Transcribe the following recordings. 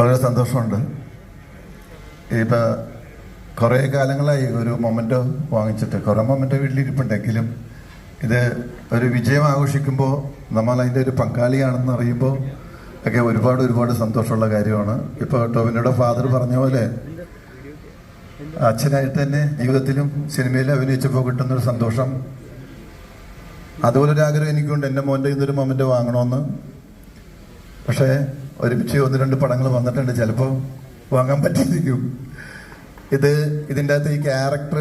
വളരെ സന്തോഷമുണ്ട്. ഇപ്പം കുറേ കാലങ്ങളായി ഒരു മൊമെന്റ് വാങ്ങിച്ചിട്ട് കുറേ മൊമെന്റ് വീട്ടിലിരിപ്പുണ്ടെങ്കിലും ഇത് ഒരു വിജയം ആഘോഷിക്കുമ്പോൾ നമ്മൾ അതിന്റെ ഒരു പങ്കാളിയാണെന്ന് അറിയുമ്പോൾ ഒക്കെ ഒരുപാട് ഒരുപാട് സന്തോഷമുള്ള കാര്യമാണ്. ഇപ്പോൾ ടോവിനോടെ ഫാദർ പറഞ്ഞ പോലെ അച്ഛനായിട്ട് തന്നെ ജീവിതത്തിലും സിനിമയിൽ അഭിനയിച്ചപ്പോൾ കിട്ടുന്നൊരു സന്തോഷം. അതുപോലെ ആഗ്രഹം എനിക്കുണ്ട്. എന്റെ മോന്റെ ഇന്നൊരു മൊമെന്റ് വാങ്ങണമെന്ന്. പക്ഷേ ഒരുമിച്ച് ഒന്ന് രണ്ട് പടങ്ങൾ വന്നിട്ടുണ്ട്. ചിലപ്പോൾ വാങ്ങാൻ പറ്റിയിരിക്കും. ഇത് ഇതിന്റെ അകത്ത് ഈ ക്യാരക്ടർ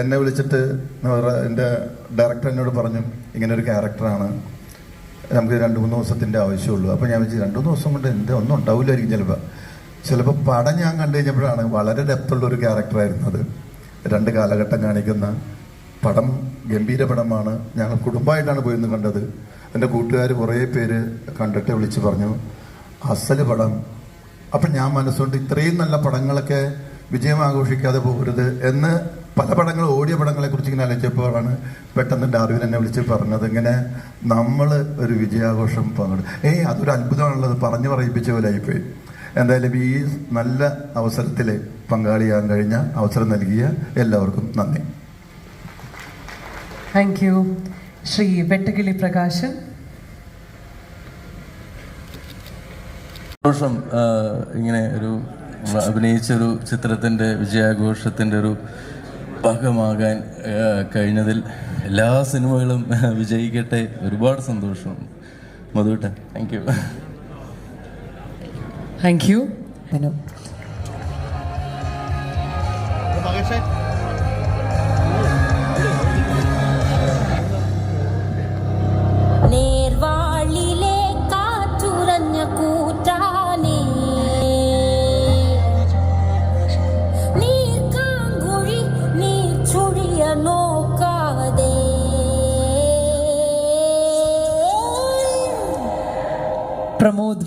എന്നെ വിളിച്ചിട്ട് എന്റെ ഡയറക്ടർ എന്നോട് പറഞ്ഞു ഇങ്ങനെ ഒരു ക്യാരക്ടറാണ് നമുക്ക് രണ്ട് മൂന്ന് ദിവസത്തിന്റെ ആവശ്യമുള്ളൂ. അപ്പോൾ ഞാൻ വെച്ച് രണ്ട് മൂന്ന് ദിവസം കൊണ്ട് എന്റെ ഒന്നും ഉണ്ടാവില്ലായിരിക്കും ചിലപ്പോൾ ചിലപ്പോൾ പടം ഞാൻ കണ്ടു കഴിഞ്ഞപ്പോഴാണ് വളരെ ഡെപ്തുള്ള ഒരു ക്യാരക്ടറായിരുന്നു അത്. രണ്ട് കാലഘട്ടം കാണിക്കുന്ന പടം ഗംഭീര പടമാണ്. ഞങ്ങൾ കുടുംബമായിട്ടാണ് പോയിരുന്നു കണ്ടത്. എന്റെ കൂട്ടുകാർ കുറേ പേര് കണ്ടിട്ട് വിളിച്ച് പറഞ്ഞു അസൽ പടം. അപ്പം ഞാൻ മനസ്സുകൊണ്ട് ഇത്രയും നല്ല പടങ്ങളൊക്കെ വിജയം ആഘോഷിക്കാതെ പോകരുത് എന്ന് പല പടങ്ങൾ ഓടിയ പടങ്ങളെ കുറിച്ച് ഇങ്ങനെ ആലോചിച്ചപ്പോഴാണ് പെട്ടെന്ന് ഡാർവിൻ എന്നെ വിളിച്ച് പറഞ്ഞത്. ഇങ്ങനെ നമ്മൾ ഒരു വിജയാഘോഷം പങ്കെടു. ഏയ് അതൊരു അത്ഭുതമാണുള്ളത്. പറഞ്ഞു പറയിപ്പിച്ച പോലെ ആയിപ്പോയി. എന്തായാലും ഈ നല്ല അവസരത്തിൽ പങ്കാളിയാകാൻ കഴിഞ്ഞ അവസരം നൽകിയ എല്ലാവർക്കും നന്ദി. Thank you Shri Vettukili Prakashan. സന്തോഷം ഇങ്ങനെ ഒരു അഭിനയിച്ച ഒരു ചിത്രത്തിന്റെ വിജയാഘോഷത്തിന്റെ ഒരു ഭാഗമാകാൻ കഴിഞ്ഞതിൽ എല്ലാ സിനിമകളും വിജയിക്കട്ടെ. ഒരുപാട് സന്തോഷം. മധുട്ട thank you thank you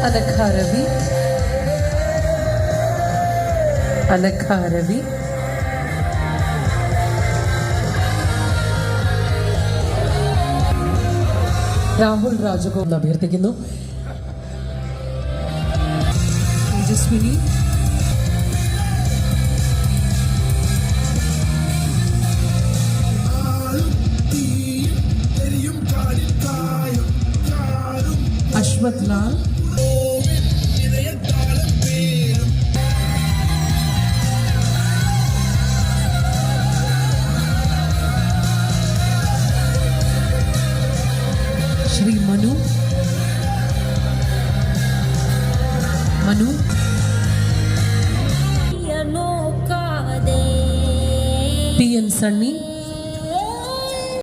പോർക്കുവിളിവേ Manushi Kher Anagha Ravi Anagha Ravi Rahul Rajagopal അഭ്യർത്ഥിക്കുന്നു തേജസ്വിനി അശ്വത് ലാൽ శ్రీ మను. మను. పిఎన్ సన్నీ.